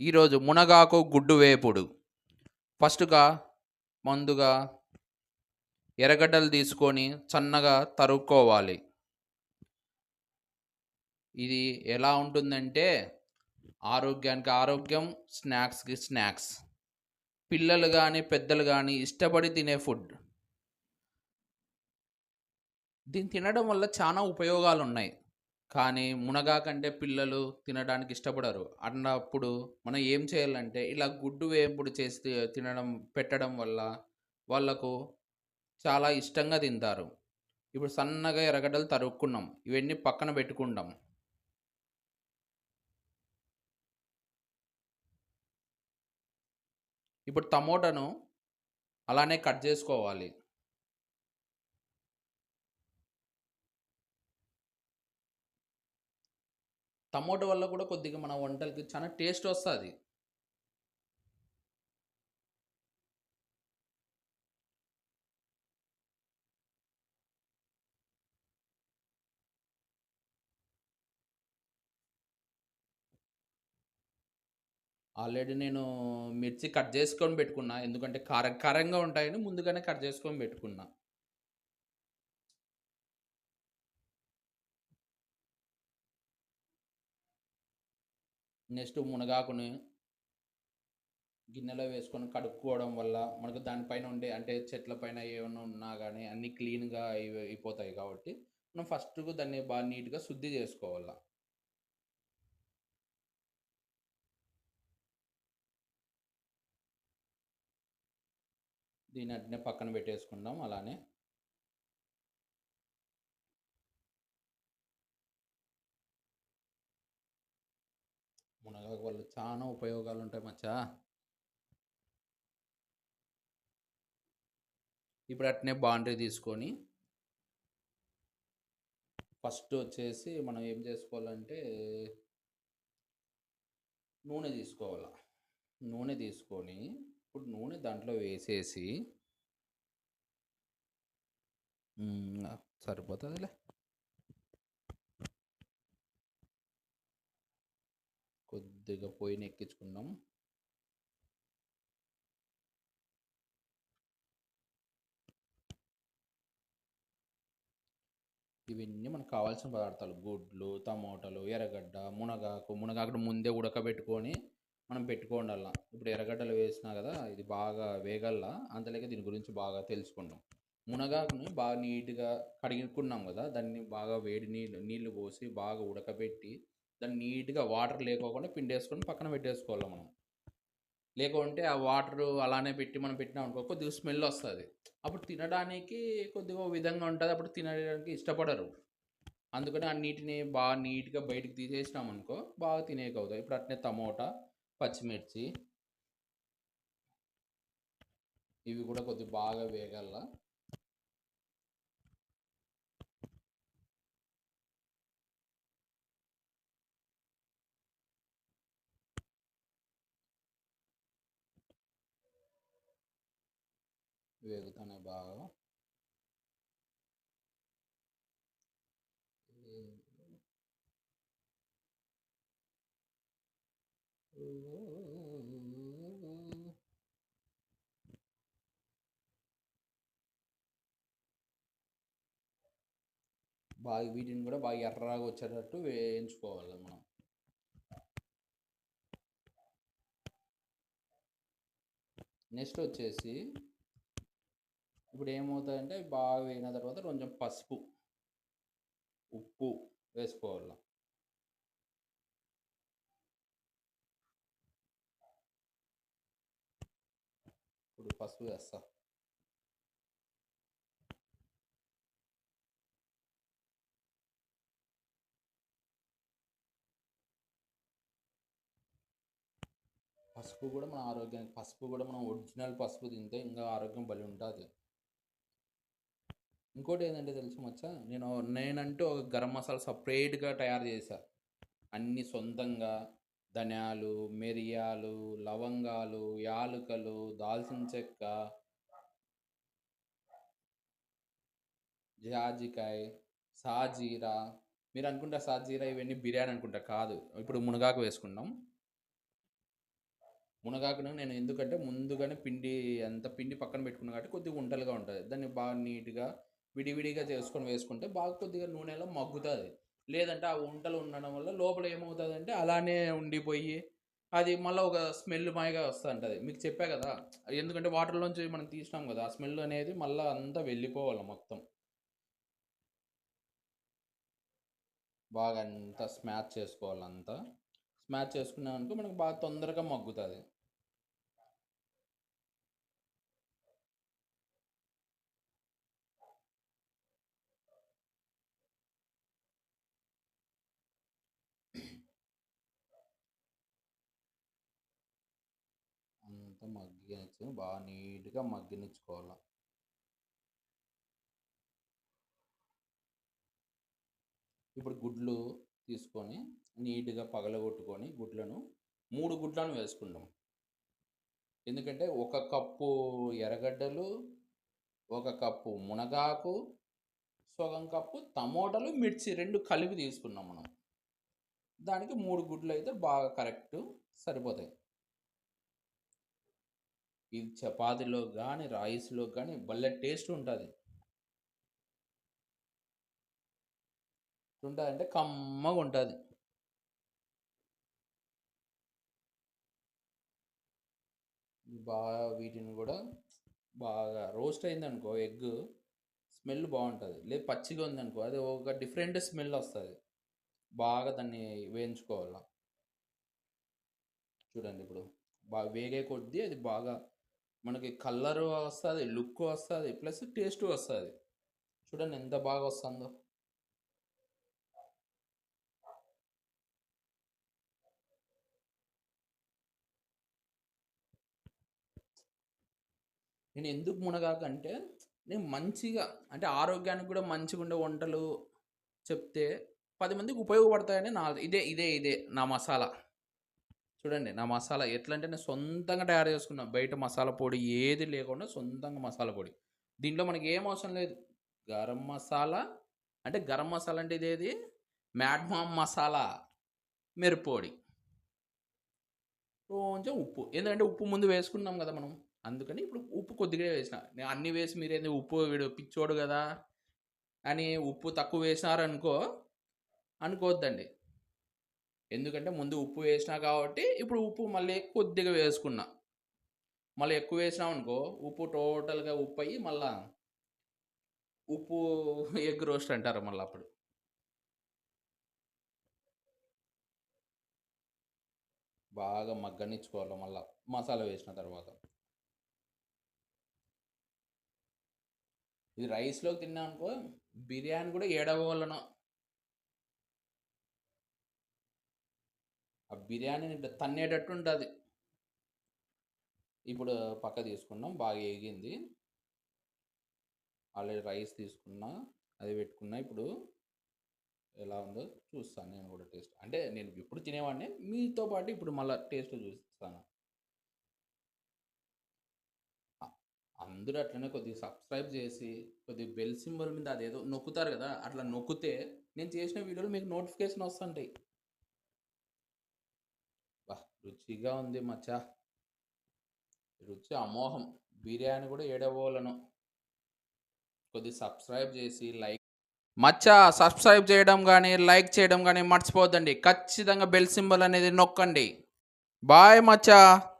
ఈరోజు మునగాకు గుడ్డు వేపుడు. ఫస్ట్గా ముందుగా ఎర్రగడ్డలు తీసుకొని సన్నగా తరుక్కోవాలి. ఇది ఎలా ఉంటుందంటే ఆరోగ్యానికి ఆరోగ్యం స్నాక్స్కి స్నాక్స్. పిల్లలు కానీ పెద్దలు కానీ ఇష్టపడి తినే ఫుడ్. దీన్ని తినడం వల్ల చాలా ఉపయోగాలు ఉన్నాయి కానీ మునగా కంటే పిల్లలు తినడానికి ఇష్టపడరు. అన్నప్పుడు మనం ఏం చేయాలంటే ఇలా గుడ్డు వేపుడు చేసి తినడం పెట్టడం వల్ల వాళ్ళకు చాలా ఇష్టంగా తింటారు. ఇప్పుడు సన్నగా ఎర్రగడ్డలు తరుక్కున్నాం. ఇవన్నీ పక్కన పెట్టుకుంటాం. ఇప్పుడు టమోటాను అలానే కట్ చేసుకోవాలి. టమోటో వల్ల కూడా కొద్దిగా మన వంటలకి చాలా టేస్ట్ వస్తుంది. ఆల్రెడీ నేను మిర్చి కట్ చేసుకొని పెట్టుకున్నా. ఎందుకంటే కార కారంగా ఉంటాయని ముందుగానే కట్ చేసుకొని పెట్టుకున్నా. నెక్స్ట్ మునగాకుని గిన్నెలో వేసుకొని కడుక్కోవడం వల్ల మనకు దానిపైన ఉండే అంటే చెట్ల పైన ఏమైనా ఉన్నా కానీ అన్నీ క్లీన్గా అయిపోతాయి కాబట్టి మనం ఫస్ట్ దాన్ని బాగా నీట్గా శుద్ధి చేసుకోవాలి. దీని అట్నే పక్కన పెట్టేసుకుందాం అలానే. మునగాకు వాళ్ళు చాలా ఉపయోగాలు ఉంటాయి మచ్చా. ఇప్పుడు అట్నే బాండరీ తీసుకొని ఫస్ట్ వచ్చేసి మనం ఏం చేసుకోవాలంటే నూనె తీసుకోవాలి. నూనె తీసుకొని ఇప్పుడు నూనె దాంట్లో వేసేసి సరిపోతుందిలే. కొద్దిగా పొయ్యిని ఎక్కించుకుందాం. ఇవన్నీ మనకు కావాల్సిన పదార్థాలు. గుడ్లు టమోటాలు ఎర్రగడ్డ మునగాకు మునగాకు ముందే ఉడకబెట్టుకొని మనం పెట్టుకోండాల ఇప్పుడు ఎర్రగడ్డలు వేసినా కదా ఇది బాగా వేగల్లా. అంతలేక దీని గురించి బాగా తెలుసుకుందాం. మునగాకుని బాగా నీట్గా కడిగుకున్నాం కదా దాన్ని బాగా వేడి నీళ్ళు నీళ్ళు పోసి బాగా ఉడకబెట్టి దాన్ని నీట్గా వాటర్ లేకోకుండా పిండేసుకొని పక్కన పెట్టేసుకోవాలి మనం. లేకుంటే ఆ వాటర్ అలానే పెట్టి మనం పెట్టినా అనుకో కొద్దిగా స్మెల్ వస్తుంది. అప్పుడు తినడానికి కొద్దిగా విధంగా ఉంటుంది. అప్పుడు తినడానికి ఇష్టపడరు. అందుకని ఆ నీటిని బాగా నీట్గా బయటకు తీసేసినాం అనుకో బాగా తినేకి అవుతాయి ఇప్పుడు అట్నే టమోటా పచ్చిమిర్చి ఇవి కూడా కొద్దిగా బాగా వేగల్లా వేగుతానే బాగా. బాగా వీటిని కూడా బాగా ఎర్రగా వచ్చేటట్టు వేయించుకోవాలి మనం. నెక్స్ట్ వచ్చేసి ఇప్పుడు ఏమవుతాయంటే అవి బాగా వేగిన తర్వాత కొంచెం పసుపు ఉప్పు వేసుకోవాలి. ఇప్పుడు పసుపు వేస్తా. పసుపు కూడా మన ఆరోగ్యానికి పసుపు కూడా మనం ఒరిజినల్ పసుపు తింటే ఇంకా ఆరోగ్యం బలి ఉంటుంది. ఇంకోటి ఏంటంటే తెలుసు మచ్చా? నేను నేనంటూ ఒక గరం మసాలా సపరేట్గా తయారు చేశా. అన్ని సొంతంగా ధనియాలు మిరియాలు లవంగాలు యాలుకలు దాల్చిన చెక్క జాజికాయ సాజీరా. మీరు అనుకుంటా సాజీరా ఇవన్నీ బిర్యానీ అనుకుంటా కాదు. ఇప్పుడు మునగాకు వేసుకుంటాం మునగాకును నేను ఎందుకంటే ముందుగానే పిండి అంత పిండి పక్కన పెట్టుకున్నా కాబట్టి కొద్దిగా ఉంటలుగా ఉంటుంది. దాన్ని బాగా నీట్గా విడివిడిగా చేసుకొని వేసుకుంటే బాగా కొద్దిగా నూనెలో మగ్గుతుంది. లేదంటే ఆ వంటలు ఉండడం వల్ల లోపల ఏమవుతుందంటే అలానే ఉండిపోయి అది మళ్ళీ ఒక స్మెల్ మాయగా వస్తుంటుంది. మీకు చెప్పా కదా ఎందుకంటే వాటర్లోంచి మనం తీసినాం కదా ఆ స్మెల్ అనేది మళ్ళీ అంతా వెళ్ళిపోవాలి మొత్తం. బాగా అంతా స్మాచ్ చేసుకోవాలంతా స్మాచ్ చేసుకున్నాం అనుకో మనకు బాగా తొందరగా మగ్గుతుంది. అంతా మగ్గినిచ్చి బాగా నీట్గా మగ్గినిచ్చుకోవాలి. ఇప్పుడు గుడ్లు తీసుకొని నీట్గా పగలగొట్టుకొని గుడ్లను మూడు గుడ్లను వేసుకుంటాం. ఎందుకంటే ఒక కప్పు ఎర్రగడ్డలు ఒక కప్పు మునగాకు సగం కప్పు టమోటాలు మిర్చి రెండు కలిపి తీసుకున్నాం మనం. దానికి మూడు గుడ్లు అయితే బాగా కరెక్ట్ సరిపోతాయి. ఇది చపాతీలో కానీ రైస్లో కానీ భలే టేస్ట్ ఉంటుంది. ఉంటుంది అంటే కమ్మగా ఉంటుంది. బాగా వీటిని కూడా బాగా రోస్ట్ అయిందనుకో ఎగ్ స్మెల్ బాగుంటుంది. లేదు పచ్చిగా ఉందనుకో అది ఒక డిఫరెంట్ స్మెల్ వస్తుంది. బాగా దాన్ని వేయించుకోవాలా. చూడండి ఇప్పుడు బాగా వేగే కొద్దీ అది బాగా మనకి కలర్ వస్తుంది లుక్ వస్తుంది ప్లస్ టేస్ట్ వస్తుంది. చూడండి ఎంత బాగా వస్తుందో. నేను ఎందుకు మునగాకంటే నేను మంచిగా అంటే ఆరోగ్యానికి కూడా మంచిగా ఉండే వంటలు చెప్తే పది మందికి ఉపయోగపడతాయని నా ఇదే ఇదే ఇదే నా మసాలా. చూడండి నా మసాలా ఎట్లా అంటే నేను సొంతంగా తయారు చేసుకున్నా. బయట మసాలా పొడి ఏది లేకుండా సొంతంగా మసాలా పొడి. దీంట్లో మనకి ఏం అవసరం లేదు. గరం మసాలా అంటే గరం మసాలా అంటే ఇదేది? మ్యాడ్మామ్ మసాలా మిరప్పొడి కొంచెం ఉప్పు. ఎందుకంటే ఉప్పు ముందు వేసుకున్నాం కదా మనం. అందుకని ఇప్పుడు ఉప్పు కొద్దిగా వేసిన. నేను అన్నీ వేసి మీరు ఏంది ఉప్పు వీడు పిచ్చోడు కదా అని ఉప్పు తక్కువ వేసినారనుకో అనుకోవద్దండి. ఎందుకంటే ముందు ఉప్పు వేసినా కాబట్టి ఇప్పుడు ఉప్పు మళ్ళీ కొద్దిగా వేసుకున్నా. మళ్ళీ ఎక్కువ వేసినాం అనుకో ఉప్పు టోటల్గా ఉప్పు అయ్యి మళ్ళా ఉప్పు ఎగ్ రోస్ట్ అంటారు మళ్ళీ అప్పుడు. బాగా మగ్గనిచ్చుకోవాలి మళ్ళీ మసాలా వేసిన తర్వాత. ఇది రైస్లో తిన్నాం అనుకో బిర్యానీ కూడా ఏడవలనో బిర్యానీని బిర్యానీ తన్నేటట్టు ఉంటుంది. ఇప్పుడు పక్క తీసుకున్నాం బాగా ఏగింది. ఆల్రెడీ రైస్ తీసుకున్నా అది పెట్టుకున్నా. ఇప్పుడు ఎలా ఉందో చూస్తాను నేను కూడా టేస్ట్. అంటే నేను ఇప్పుడు తినేవాడిని మీతో పాటు ఇప్పుడు మళ్ళీ టేస్ట్ చూస్తాను. అందరూ అట్లనే కొద్దిగా సబ్స్క్రైబ్ చేసి కొద్దిగా బెల్ సింబల్ మీద అదేదో నొక్కుతారు కదా అట్లా నొక్కితే నేను చేసిన వీడియోలు మీకు నోటిఫికేషన్ వస్తుంటాయి. రుచిగా ఉంది మచ్చా. రుచి అమోహం. బిర్యానీ కూడా ఏడవోలను. కొద్దిగా సబ్స్క్రైబ్ చేసి లైక్ మచ్చా సబ్స్క్రైబ్ చేయడం కానీ లైక్ చేయడం కానీ మర్చిపోద్దండి ఖచ్చితంగా బెల్ సింబల్ అనేది నొక్కండి. బాయ్ మచ్చా.